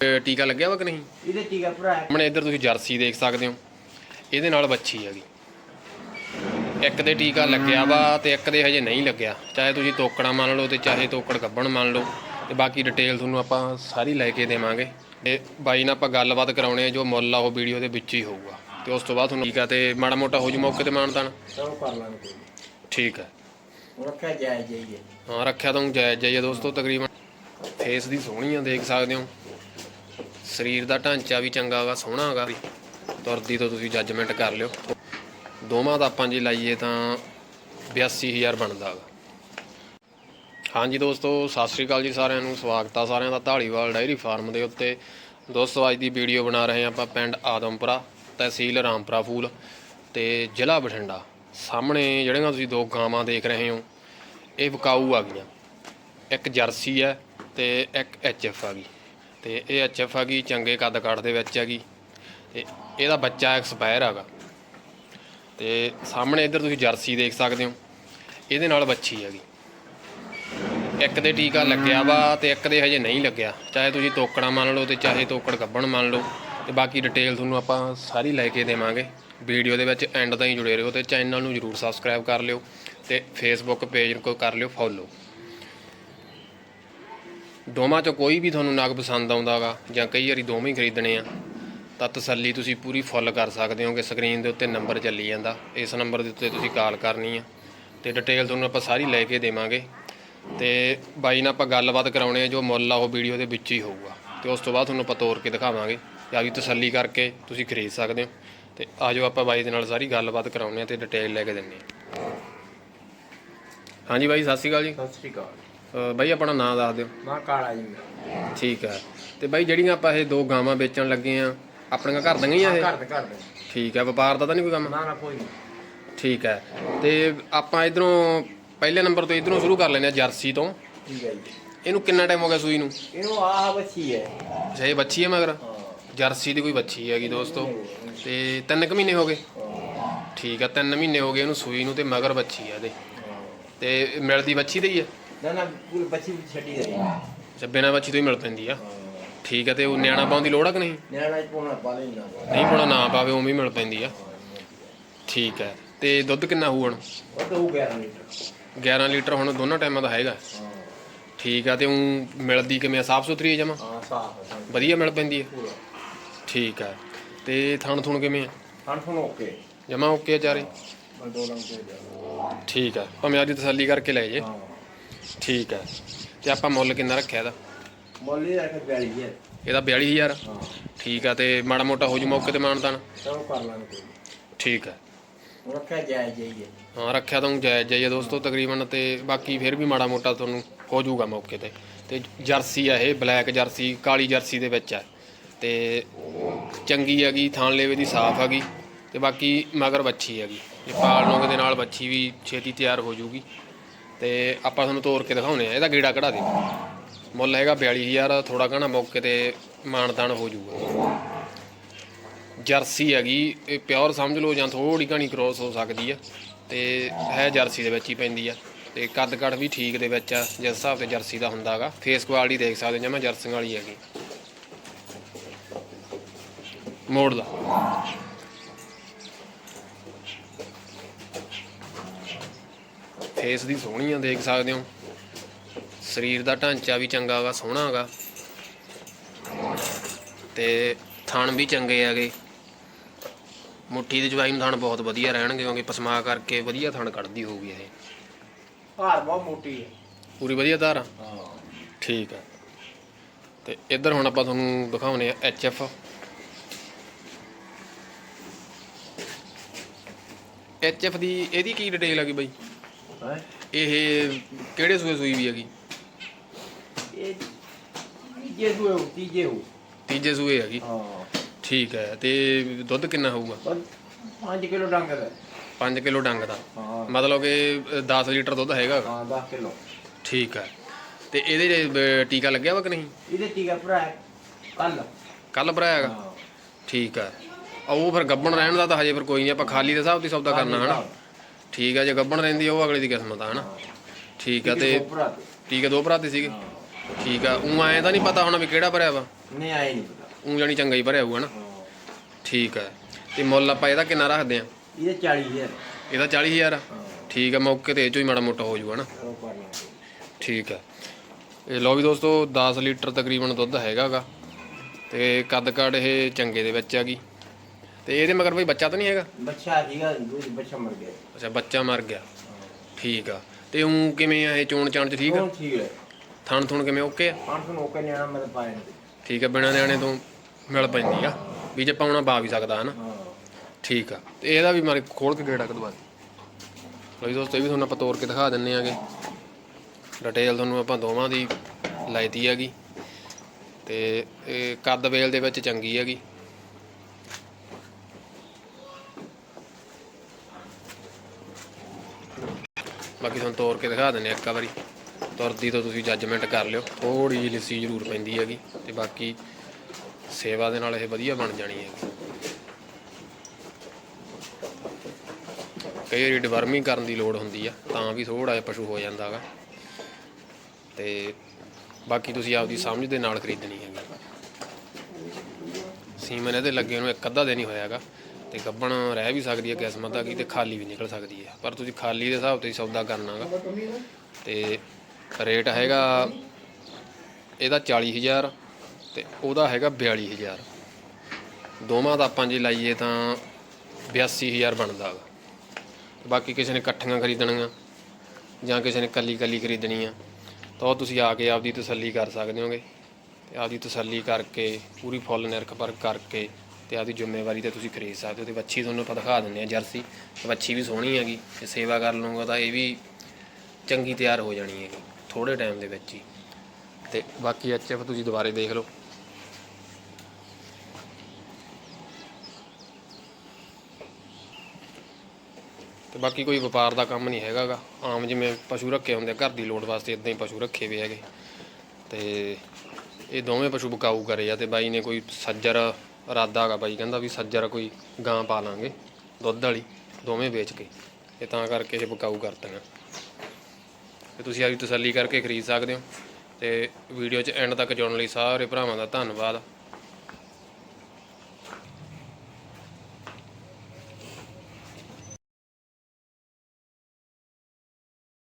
ਇਹ ਟੀਕਾ ਲੱਗਿਆ ਵਾ ਕਿ ਨਹੀਂ? ਇਹਦੇ ਟੀਕਾ ਭਰਾ ਸਾਹਮਣੇ ਇੱਧਰ ਤੁਸੀਂ ਜਰਸੀ ਦੇਖ ਸਕਦੇ ਹੋ। ਇਹਦੇ ਨਾਲ ਵੱਛੀ ਹੈਗੀ। ਇੱਕ ਦੇ ਟੀਕਾ ਲੱਗਿਆ ਵਾ ਤੇ ਇੱਕ ਦੇ ਹਜੇ ਨਹੀਂ ਲੱਗਿਆ। ਚਾਹੇ ਤੁਸੀਂ ਤੋਕੜਾ ਮੰਨ ਲਓ ਤੇ ਚਾਹੇ ਤੋਕੜ ਗੱਬਣ ਮੰਨ ਲਓ। ਤੇ ਬਾਕੀ ਡਿਟੇਲ ਤੁਹਾਨੂੰ ਆਪਾਂ ਸਾਰੀ ਲੈ ਕੇ ਦੇਵਾਂਗੇ। ਤੇ ਬਾਈ ਨਾਲ ਆਪਾਂ ਗੱਲਬਾਤ ਕਰਾਉਣੇ ਆ ਜੋ ਮੁੱਲ ਆ ਉਹ ਵੀਡੀਓ ਦੇ ਵਿੱਚ ਹੀ ਹੋਊਗਾ। ਤੇ ਉਸ ਤੋਂ ਬਾਅਦ ਤੁਹਾਨੂੰ ਟੀਕਾ ਤੇ ਮਾੜਾ ਮੋਟਾ ਹੋ ਜੂ ਮੌਕੇ ਤੇ ਮਾਨਤਾਨ। ਸਭ ਕਰ ਲਾਂਗੇ। ਕੋਈ ਠੀਕ ਹੈ। ਰੱਖਿਆ ਜਾਇ ਜਾਈਏ ਹਾਂ। ਰੱਖਿਆ ਤਾਂ ਜਾਇਜ਼ ਜਾਈਏ ਦੋਸਤੋ ਤਕਰੀਬਨ ਫੇਸ ਦੀ ਸੋਹਣੀ ਆ ਦੇਖ ਸਕਦੇ ਹੋ। ਸਰੀਰ ਦਾ ਢਾਂਚਾ ਵੀ ਚੰਗਾ ਵਾ, ਸੋਹਣਾ ਹੈਗਾ ਤੁਰਦੀ ਤੋਂ ਤੁਸੀਂ ਜੱਜਮੈਂਟ ਕਰ ਲਿਓ। ਦੋਵਾਂ ਦਾ ਆਪਾਂ ਜੇ ਲਾਈਏ ਤਾਂ 82000 ਬਣਦਾ ਹੈਗਾ ਹਾਂਜੀ ਦੋਸਤੋ, ਸਤਿ ਸ਼੍ਰੀ ਅਕਾਲ ਜੀ ਸਾਰਿਆਂ ਨੂੰ। ਸਵਾਗਤ ਆ ਸਾਰਿਆਂ ਦਾ ਢਾਲੀਵਾਲ ਡਾਇਰੀ ਫਾਰਮ ਦੇ ਉੱਤੇ। ਦੋਸਤੋ, ਅੱਜ ਦੀ ਵੀਡੀਓ ਬਣਾ ਰਹੇ ਹਾਂ ਆਪਾਂ ਪਿੰਡ ਆਦਮਪੁਰਾ, ਤਹਿਸੀਲ ਰਾਮਪੁਰਾ ਫੂਲ ਤੇ ਜ਼ਿਲ੍ਹਾ ਬਠਿੰਡਾ। ਸਾਹਮਣੇ ਜਿਹੜੀਆਂ ਤੁਸੀਂ ਦੋ ਗਾਵਾਂ ਦੇਖ ਰਹੇ ਹੋ, ਇਹ ਵਿਕਾਊ ਆ ਗਈਆਂ। ਇੱਕ ਜਰਸੀ ਹੈ ਤੇ ਇੱਕ ਐਚਐਫ ਆ ਗਈ। ਤੇ ਇਹ ਐਚਐਫ ਆ ਚੰਗੇ ਕੱਦ ਕਾਠ ਦੇ ਵਿੱਚ ਹੈਗੀ ਤੇ ਇਹਦਾ ਬੱਚਾ ਐਕਸਪਾਇਰ ਹੈਗਾ ਤੇ ਸਾਹਮਣੇ ਇੱਧਰ ਤੁਸੀਂ ਜਰਸੀ ਦੇਖ ਸਕਦੇ ਹੋ, ਇਹਦੇ ਨਾਲ ਬੱਚੀ ਹੈਗੀ ਇੱਕ ਦੇ ਟੀਕਾ ਲੱਗਿਆ ਵਾ ਤੇ ਇੱਕ ਦੇ ਹਜੇ ਨਹੀਂ ਲੱਗਿਆ। ਚਾਹੇ ਤੁਸੀਂ ਤੋਕੜਾ ਮੰਨ ਲਓ ਤੇ ਚਾਹੇ ਤੋਕੜ ਗੱਬਣ ਮੰਨ ਲਓ ਤੇ ਬਾਕੀ ਡਿਟੇਲ ਤੁਹਾਨੂੰ ਆਪਾਂ ਸਾਰੀ ਲੈ ਕੇ ਦੇਵਾਂਗੇ। ਵੀਡੀਓ ਦੇ ਵਿੱਚ ਐਂਡ ਤਾਈਂ ਜੁੜੇ ਰਹੋ ਤੇ ਚੈਨਲ ਨੂੰ ਜਰੂਰ ਸਬਸਕ੍ਰਾਈਬ ਕਰ ਲਿਓ ਤੇ ਫੇਸਬੁੱਕ ਪੇਜ ਨੂੰ ਕਰ ਲਿਓ ਫੋਲੋ ਦੋਵਾਂ ਚੋਂ ਕੋਈ ਵੀ ਤੁਹਾਨੂੰ ਨਗ ਪਸੰਦ ਆਉਂਦਾਗਾ ਜਾਂ ਕਈ ਵਾਰੀ ਦੋਵੇਂ ਹੀ ਖਰੀਦਣੇ ਆ, ਤਾਂ ਤਸੱਲੀ ਤੁਸੀਂ ਪੂਰੀ ਫੁੱਲ ਕਰ ਸਕਦੇ ਹੋ ਕਿ ਸਕਰੀਨ ਦੇ ਉੱਤੇ ਨੰਬਰ ਚੱਲੀ ਜਾਂਦਾ। ਇਸ ਨੰਬਰ ਦੇ ਉੱਤੇ ਤੁਸੀਂ ਕਾਲ ਕਰਨੀ ਆ, ਤੇ ਡਿਟੇਲ ਤੁਹਾਨੂੰ ਆਪਾਂ ਸਾਰੀ ਲੈ ਕੇ ਦੇਵਾਂਗੇ। ਤੇ ਬਾਈ ਨਾਲ ਆਪਾਂ ਗੱਲਬਾਤ ਕਰਾਉਣੇ ਆ, ਜੋ ਮੁੱਲ ਆ ਉਹ ਵੀਡੀਓ ਦੇ ਵਿੱਚ ਹੀ ਹੋਊਗਾ। ਤੇ ਉਸ ਤੋਂ ਬਾਅਦ ਤੁਹਾਨੂੰ ਆਪਾਂ ਤੋਰ ਕੇ ਦਿਖਾਵਾਂਗੇ ਜਾਂ ਵੀ ਤਸੱਲੀ ਕਰਕੇ ਤੁਸੀਂ ਖਰੀਦ ਸਕਦੇ ਹੋ। ਤੇ ਆਜੋ ਆਪਾਂ ਬਾਈ ਦੇ ਨਾਲ ਸਾਰੀ ਗੱਲਬਾਤ ਕਰਾਉਣੇ ਆ ਤੇ ਡਿਟੇਲ ਲੈ ਕੇ ਦਿੰਨੇ ਆ। ਹਾਂਜੀ ਬਾਈ, ਸਤਿ ਸ਼੍ਰੀ ਅਕਾਲ ਜੀ। ਸਤਿ ਸ੍ਰੀ ਅਕਾਲ। ਬਾਈ ਆਪਣਾ ਨਾਮ ਦੱਸ ਦਿਓ। ਮਾਂ ਕਾਲਾ ਜੀ। ਠੀਕ ਹੈ ਤੇ ਬਾਈ ਜਿਹੜੀਆਂ ਆਪਾਂ ਇਹ ਦੋ ਗਾਵਾਂ ਵੇਚਣ ਲੱਗੇ ਆ ਆਪਣੀਆਂ ਘਰ ਦੀਆਂ ਹੀ ਆ ਇਹ? ਘਰ ਦੇ ਘਰ ਦੇ। ਠੀਕ ਹੈ ਵਪਾਰ ਦਾ ਤਾਂ ਨਹੀਂ ਕੋਈ ਕੰਮ? ਨਾ ਨਾ ਕੋਈ ਨਹੀਂ। ਠੀਕ ਹੈ ਤੇ ਆਪਾਂ ਇਧਰੋਂ ਪਹਿਲੇ ਨੰਬਰ ਤੋਂ ਇਧਰੋਂ ਸ਼ੁਰੂ ਕਰ ਲੈਂਦੇ ਆ ਜਰਸੀ ਤੋਂ। ਠੀਕ ਹੈ ਜੀ। ਇਹਨੂੰ ਕਿੰਨਾ ਟਾਈਮ ਹੋ ਗਿਆ ਸੂਈ ਨੂੰ? ਇਹਨੂੰ ਆਹ ਬੱਚੀ ਹੈ। ਅੱਛਾ ਇਹ ਬੱਚੀ ਹੈ ਮਗਰ? ਹਾਂ। ਜਰਸੀ ਦੀ ਕੋਈ ਬੱਚੀ ਹੈਗੀ ਦੋਸਤੋ। ਤੇ ਤਿੰਨ ਕੁ ਮਹੀਨੇ ਹੋ ਗਏ? ਠੀਕ ਹੈ ਤਿੰਨ ਮਹੀਨੇ ਹੋ ਗਏ ਇਹਨੂੰ ਸੂਈ ਨੂੰ ਤੇ ਮਗਰ ਬੱਚੀ ਹੈ ਇਹਦੇ। ਤੇ ਮਿਲਦੀ ਬੱਚੀ ਤੇ ਹੀ ਹੈ ਨਾ ਨਾ ਪੂਰੀ ਬੱਚੀ ਵੀ ਛੱਡੀ ਦੇ ਅੱਛਾ ਬਿਨਾਂ ਬੱਚੀ ਤੋਂ ਹੀ ਮਿਲ ਪੈਂਦੀ ਆ। ਠੀਕ ਹੈ ਤੇ ਉਹ ਨਿਆਣਾ ਪਾਉਣ ਦੀ ਲੋੜ ਆ ਕਿ ਨਹੀਂ? ਨਿਆਣਾ ਪੋਣਾ ਪਾ ਲੈਣਾ ਨਹੀਂ ਕੋਣਾ ਨਾ ਪਾਵੇ ਉਵੇਂ ਹੀ ਮਿਲ ਪੈਂਦੀ ਆ। ਠੀਕ ਹੈ ਤੇ ਦੁੱਧ ਕਿੰਨਾ ਹੋਊ ਹੁਣ? ਉਹ ਤਾਂ ਉਹ 11 ਲੀਟਰ। 11 ਲੀਟਰ ਹੁਣ ਦੋਨਾਂ ਟਾਈਮਾਂ ਦਾ ਹੈਗਾ। ਹਾਂ। ਠੀਕ ਆ ਤੇ ਉਹ ਮਿਲਦੀ ਕਿਵੇਂ ਸਾਫ਼ ਸੁਥਰੀ ਹੈ ਜਮਾ? ਹਾਂ ਸਾਫ਼ ਹੈ ਵਧੀਆ ਮਿਲ ਪੈਂਦੀ ਹੈ ਠੀਕ ਆ ਤੇ ਥਣ ਥੁਣ ਕਿਵੇਂ ਆ? ਹਣ ਫੋਨ ਓਕੇ। ਜਮਾ ਓਕੇ ਚਾਰੇ? ਠੀਕ ਆ ਭਾਵੇਂ ਆਦੀ ਤਸੱਲੀ ਕਰਕੇ ਲੈ ਜੇ। ਹਾਂ। ਠੀਕ ਆ। ਤੇ ਆਪਾਂ ਮੁੱਲ ਕਿੰਨਾ ਰੱਖਿਆ ਇਹਦਾ? ਮੋਲੀ ਰੱਖ 42 ਹੈ ਇਹਦਾ 42000 ਹਾਂ। ਠੀਕ ਆ ਤੇ ਮਾੜਾ ਮੋਟਾ ਹੋ ਜੂ ਮੌਕੇ ਤੇ ਮਾਨਤਾਨ? ਸਭ ਕਰ ਲਾਂਗੇ ਕੋਈ ਠੀਕ ਹੁਣ ਰੱਖਿਆ ਜਾਇ ਜਾਈਏ ਹਾਂ। ਰੱਖਿਆ ਤਾਂ ਜਾਇਜ਼ ਜਾਈਏ ਦੋਸਤੋ ਤਕਰੀਬਨ ਤੇ ਬਾਕੀ ਫਿਰ ਵੀ ਮਾੜਾ ਮੋਟਾ ਤੁਹਾਨੂੰ ਹੋ ਜਾਊਗਾ ਮੌਕੇ ਤੇ। ਤੇ ਜਰਸੀ ਆ ਇਹ ਬਲੈਕ ਜਰਸੀ ਕਾਲੀ ਜਰਸੀ ਦੇ ਵਿੱਚ ਆ। ਤੇ ਚੰਗੀ ਹੈਗੀ ਥਾਣ ਲੇਵੇ ਦੀ ਸਾਫ਼ ਹੈਗੀ ਤੇ ਬਾਕੀ ਮਗਰ ਬੱਚੀ ਹੈਗੀ। ਜੇ ਪਾਲ ਲੋਗੇ ਦੇ ਨਾਲ ਬੱਚੀ ਵੀ ਛੇਤੀ ਤਿਆਰ ਹੋ ਜਾਊਗੀ ਤੇ ਆਪਾਂ ਤੁਹਾਨੂੰ ਤੋੜ ਕੇ ਦਿਖਾਉਨੇ ਆ ਇਹਦਾ ਗੇੜਾ ਕਢਾ ਦੇ। ਮੁੱਲ ਹੈਗਾ 42000 ਥੋੜਾ ਘਣਾ ਮੌਕੇ ਤੇ ਮਾਨਤਾਨ ਹੋ ਜਾਊਗਾ। ਜਰਸੀ ਹੈਗੀ, ਇਹ ਪਿਓਰ ਸਮਝ ਲਓ ਜਾਂ ਥੋੜੀ ਘਣੀ ਕ੍ਰੋਸ ਹੋ ਸਕਦੀ ਆ, ਤੇ ਹੈ ਜਰਸੀ ਦੇ ਵਿੱਚ ਹੀ ਪੈਂਦੀ ਆ। ਤੇ ਕੱਦ ਕੱਦ ਵੀ ਠੀਕ ਦੇ ਵਿੱਚ ਆ, ਜਿਸ ਹਿਸਾਬ ਤੇ ਜਰਸੀ ਦਾ ਹੁੰਦਾਗਾ ਫੇਸ ਕੁਆਲਿਟੀ ਦੇਖ ਸਕਦੇ ਹੋ ਜਿਵੇਂ ਜਰਸੀਆਂ ਵਾਲੀ ਹੈਗੀ। ਮੋੜ ਦਾ ਫੇਸ ਦੀ ਸੋਹਣੀ ਆ ਦੇਖ ਸਕਦੇ ਹੋ। ਸਰੀਰ ਦਾ ਢਾਂਚਾ ਵੀ ਚੰਗਾ ਵਾ ਸੋਹਣਾ ਹੈਗਾ ਤੇ ਥਣ ਵੀ ਚੰਗੇ ਹੈਗੇ। ਮੁੱਠੀ ਦੀ ਜਵਾਈ ਨੂੰ ਥਣ ਬਹੁਤ ਵਧੀਆ ਰਹਿਣਗੇ ਕਿਉਂਕਿ ਪਸਮਾ ਕਰਕੇ ਵਧੀਆ ਥਣ ਕੱਢਦੀ ਹੋਊਗੀ ਇਹ। ਭਾਰ ਬਹੁਤ ਮੋਟੀ ਹੈ ਪੂਰੀ ਵਧੀਆ ਧਾਰ ਆ? ਹਾਂ। ਠੀਕ ਹੈ ਤੇ ਇੱਧਰ ਹੁਣ ਆਪਾਂ ਤੁਹਾਨੂੰ ਦਿਖਾਉਨੇ ਆ ਐਚ ਐਫ ਐਚ ਐਫ ਦੀ ਇਹਦੀ ਕੀ ਡਿਟੇਲ ਹੈਗੀ ਬਾਈ? ਇਹ ਕਿਹੜੇ ਸੂਏ ਸੂਈ ਵੀ ਹੈਗੀ? ਇਹ ਤੀਜੇ ਹੋਏ ਤੀਜੇ ਹੋ ਤੀਜੇ ਸੂਏ ਹੈਗੀ। ਹਾਂ। ਠੀਕ ਹੈ ਤੇ ਦੁੱਧ ਕਿੰਨਾ ਹੋਊਗਾ? ਬਸ 5 ਕਿਲੋ ਡੰਗ ਦਾ 5 ਕਿਲੋ ਡੰਗ ਦਾ। ਹਾਂ। ਮਤਲਬ ਕਿ 10 ਲੀਟਰ ਦੁੱਧ ਹੈਗਾ? ਹਾਂ 10 ਕਿਲੋ। ਠੀਕ ਹੈ। ਤੇ ਇਹਦੇ ਅਹ, ਟੀਕਾ ਲੱਗਿਆ ਵਾ ਕਿ ਨਹੀਂ? ਇਹਦੇ ਟੀਕਾ ਭਰਾ ਕੱਲ। ਕੱਲ ਭਰਾਇਆ ਹੈਗਾ? ਹਾਂ। ਠੀਕ ਹੈ। ਆ ਉਹ ਫਿਰ ਗੱਬਣ ਰਹਿਣ ਦਾ ਤਾਂ ਹਜੇ ਫਿਰ ਕੋਈ ਨਹੀਂ ਆਪਾਂ ਖਾਲੀ ਦੇ ਹਿਸਾਬ ਦੀ ਸੌਦਾ ਕਰਨਾ ਹਨਾ? ਠੀਕ ਹੈ ਜੇ ਗੱਬਣ ਰਹਿੰਦੀ ਆ, ਉਹ ਅਗਲੇ ਦੀ ਕਿਸਮਤ ਆ ਹਨਾ? ਠੀਕ ਹੈ ਤੇ ਠੀਕ ਹੈ ਦੋ ਭਰਾ ਤੇ ਸੀਗੇ? ਠੀਕ ਆ ਉਹ ਐਂ ਤਾਂ ਨਹੀਂ ਪਤਾ ਹੋਣਾ ਵੀ ਕਿਹੜਾ ਭਰਿਆ ਵਾ। ਨਹੀਂ ਆਈ ਨਹੀਂ ਪਤਾ। ਉਹ ਜਾਨੀ ਚੰਗਾ ਹੀ ਭਰਿਆ ਹੋਊਗਾ ਨਾ ਠੀਕ ਹੈ ਤੇ ਮੁੱਲ ਆਪਾਂ ਇਹਦਾ ਕਿੰਨਾ ਰੱਖਦੇ ਆ? ਇਹਦੇ 40000 ਇਹਦਾ 40000 ਆ? ਹਾਂ। ਠੀਕ ਹੈ ਮੌਕੇ ਤੇ ਇਹ ਚੋਂ ਹੀ ਮਾੜਾ ਮੋਟਾ ਹੋ ਜਾਊਗਾ ਨਾ ਠੀਕ ਹੈ ਇਹ ਲਓ ਵੀ ਦੋਸਤੋ 10 ਲੀਟਰ ਤਕਰੀਬਨ ਦੁੱਧ ਹੈਗਾਗਾ ਤੇ ਕੱਦ ਕਾਠ ਇਹ ਚੰਗੇ ਦੇ ਵਿੱਚ ਹੈਗੀ ਤੇ ਇਹਦੇ ਮਗਰ ਬਈ ਬੱਚਾ ਤਾਂ ਨਹੀਂ ਹੈਗਾ? ਬੱਚਾ ਸੀਗਾ ਦੂਜ ਬੱਚਾ ਮਰ ਗਿਆ। ਅੱਛਾ ਬੱਚਾ ਮਰ ਗਿਆ। ਠੀਕ ਆ। ਤੇ ਉਹ ਕਿਵੇਂ ਆ ਇਹ ਚੋਣ ਚਾਣ ਚ ਠੀਕ ਆ? ਹੁਣ ਠੀਕ ਹੈ ਥਣ ਥੁਣ ਕਿਵੇਂ ਓਕੇ ਆ? 500 ਨੋਕੇ ਨਿਆਣਾ ਮੈਂ ਤਾਂ ਪਾਇਆ ਨਹੀਂ ਠੀਕ ਆ ਬਿਨਾਂ ਨਿਆਣੇ ਤੋਂ ਮਿਲ ਪੈਂਦੀ ਆ। ਵੀ ਜੇ ਪਾਉਣਾ ਪਾ ਵੀ ਸਕਦਾ ਹਨਾ? ਹਾਂ। ਠੀਕ ਆ। ਤੇ ਇਹਦਾ ਵੀ ਮਾਰੇ ਖੋਲ ਕੇ ਗੇੜਾ ਕਦਵਾ ਲਓ ਜੀ ਦੋਸਤੋ ਇਹ ਵੀ ਤੁਹਾਨੂੰ ਆਪਾਂ ਤੋੜ ਕੇ ਦਿਖਾ ਦਿੰਨੇ ਆਗੇ। ਡਿਟੇਲ ਤੁਹਾਨੂੰ ਆਪਾਂ ਦੋਵਾਂ ਦੀ ਲਾਈਤੀ ਹੈਗੀ। ਤੇ ਇਹ ਕੱਦ ਵੇਲ ਦੇ ਵਿੱਚ ਚੰਗੀ ਹੈਗੀ। ਬਾਕੀ ਤੁਹਾਨੂੰ ਤੋਰ ਕੇ ਦਿਖਾ ਦਿੰਦੇ ਆ ਇੱਕ ਵਾਰੀ। ਤੁਰਦੀ ਤੋਂ ਤੁਸੀਂ ਜੱਜਮੈਂਟ ਕਰ ਲਿਓ। ਥੋੜੀ ਜਿਹੀ ਲਿੱਸੀ ਜ਼ਰੂਰ ਪੈਂਦੀ ਹੈਗੀ ਤੇ ਬਾਕੀ ਸੇਵਾ ਦੇ ਨਾਲ ਇਹ ਵਧੀਆ ਬਣ ਜਾਣੀ ਹੈਗੀ। ਕਈ ਵਾਰੀ ਡਿਵਰਮਿੰਗ ਕਰਨ ਦੀ ਲੋੜ ਹੁੰਦੀ ਆ, ਤਾਂ ਵੀ ਥੋੜਾ ਜਿਹਾ ਪਸ਼ੂ ਹੋ ਜਾਂਦਾ ਹੈਗਾ। ਤੇ ਬਾਕੀ ਤੁਸੀਂ ਆਪਦੀ ਸਮਝ ਦੇ ਨਾਲ ਖਰੀਦਣੀ ਹੈਗੀ। ਸੀਮਨ ਇਹਦੇ ਲੱਗੇ ਨੂੰ ਇੱਕ ਅੱਧਾ ਦਿਨ ਹੀ ਹੋਇਆ ਹੈਗਾ। ਤੇ ਗੱਬਣ ਰਹਿ ਵੀ ਸਕਦੀ ਹੈ ਕਿਸਮਤ ਦਾ ਕੀ ਤੇ ਖਾਲੀ ਵੀ ਨਿਕਲ ਸਕਦੀ ਹੈ। ਪਰ ਤੁਸੀਂ ਖਾਲੀ ਦੇ ਹਿਸਾਬ ਤੇ ਹੀ ਸੌਦਾ ਕਰਨਾ ਹੈਗਾ ਤੇ ਰੇਟ ਹੈਗਾ ਇਹਦਾ 40000 ਤੇ ਉਹਦਾ ਹੈਗਾ 42000 ਦੋਵਾਂ ਦਾ ਆਪਾਂ ਜੇ ਲਾਈਏ ਤਾਂ 82000 ਬਣਦਾ ਹੈਗਾ ਬਾਕੀ ਕਿਸੇ ਨੇ ਇਕੱਠੀਆਂ ਖਰੀਦਣੀਆਂ ਜਾਂ ਕਿਸੇ ਨੇ ਕੱਲੀ ਕੱਲੀ ਖਰੀਦਣੀ ਆ, ਤਾਂ ਉਹ ਤੁਸੀਂ ਆ ਕੇ ਆਪਦੀ ਤਸੱਲੀ ਕਰ ਸਕਦੇ ਹੋਗੇ। ਤੇ ਆਪਦੀ ਤਸੱਲੀ ਕਰਕੇ, ਪੂਰੀ ਫੁੱਲ ਨਿਰਖ ਪਰ ਕਰਕੇ ਤੇ ਆਪਦੀ ਜ਼ਿੰਮੇਵਾਰੀ ਤੇ ਤੁਸੀਂ ਖਰੀਦ ਸਕਦੇ ਹੋ ਤੇ ਵੱਛੀ ਤੁਹਾਨੂੰ ਆਪਾਂ ਦਿਖਾ ਦਿੰਦੇ ਆ ਜਰਸੀ ਤੇ ਵੱਛੀ ਵੀ ਸੋਹਣੀ ਹੈਗੀ ਤੇ ਸੇਵਾ ਕਰ ਲਵਾਂਗਾ ਤਾਂ ਇਹ ਵੀ ਚੰਗੀ ਤਿਆਰ ਹੋ ਜਾਣੀ ਹੈਗੀ ਥੋੜੇ ਟਾਈਮ ਦੇ ਵਿੱਚ ਹੀ। ਤੇ ਬਾਕੀ ਐਚਐਫ ਤੁਸੀਂ ਦੁਬਾਰੇ ਦੇਖ ਲਓ। ਤੇ ਬਾਕੀ ਕੋਈ ਵਪਾਰ ਦਾ ਕੰਮ ਨਹੀਂ ਹੈਗਾਗਾ ਆਮ ਜਿਵੇਂ ਪਸ਼ੂ ਰੱਖੇ ਹੁੰਦੇ ਆ, ਘਰ ਦੀ ਲੋੜ ਵਾਸਤੇ ਇਦਾਂ ਹੀ ਪਸ਼ੂ ਰੱਖੇ ਹੋਏ ਹੈਗੇ। ਤੇ ਇਹ ਦੋਵੇਂ ਪਸ਼ੂ ਬਕਾਊ ਕਰੇ ਆ ਤੇ ਬਾਈ ਨੇ ਕੋਈ ਸੱਜਰ ਇਰਾਦਾ ਹੈਗਾ ਬਾਈ ਕਹਿੰਦਾ ਵੀ ਸੱਜਰ ਕੋਈ ਗਾਂ ਪਾ ਲਾਂਗੇ, ਦੁੱਧ ਵਾਲੀ, ਦੋਵੇਂ ਵੇਚ ਕੇ। ਇਹ ਤਾਂ ਕਰਕੇ ਇਹ ਬਕਾਊ ਕਰਤੀਆਂ। ਤੇ ਤੁਸੀਂ ਆਪਦੀ ਤਸੱਲੀ ਕਰਕੇ ਖਰੀਦ ਸਕਦੇ ਹੋ। ਤੇ ਵੀਡੀਓ 'ਚ ਐਂਡ ਤੱਕ ਜੁੜਨ ਲਈ ਸਾਰੇ ਭਰਾਵਾਂ ਦਾ ਧੰਨਵਾਦ।